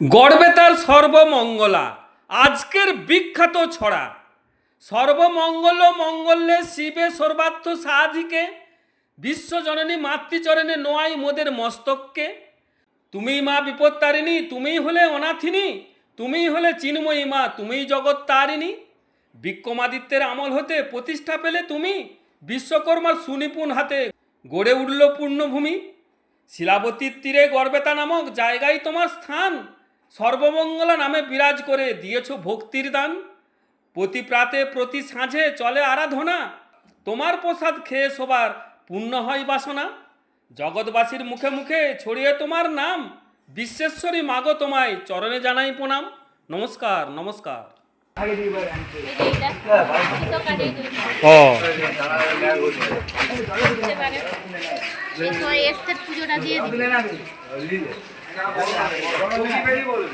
গড়বেতার সর্বমঙ্গলা, আজকের বিখ্যাত ছড়া। সর্বমঙ্গল মঙ্গলে শিবে সর্বার্থ সাধিকে, বিশ্বজননী মাতৃচরণে নোয়াই মোদের মস্তককে। তুমিই মা বিপত্তারিণী, তুমিই হলে অনাথিনী, তুমিই হলে চিন্ময়ী মা, তুমিই জগৎ তারিণী। বিক্রমাদিত্যের আমল হতে প্রতিষ্ঠা পেলে তুমি বিশ্বকর্মার সুনিপুণ হাতে গড়ে উঠল পূর্ণভূমি। শিলাবতীর তীরে গর্বেতা নামক জায়গায় তোমার স্থান সর্বমঙ্গলা নামে বিরাজ করে দিয়েছ ভক্তির দান। প্রতি প্রাতে প্রতি সাঁঝে চলে আরাধনা। তোমার প্রসাদ খেয়ে সবার পূর্ণ হয় বাসনা। জগৎবাসীর মুখে মুখে ছড়িয়ে তোমার নাম। বিশ্বেশ্বরী মাগো তোমায় চরণে জানাই প্রণাম। নমস্কার নমস্কার। ও সময় এসছে পুজোটা দিয়ে बोल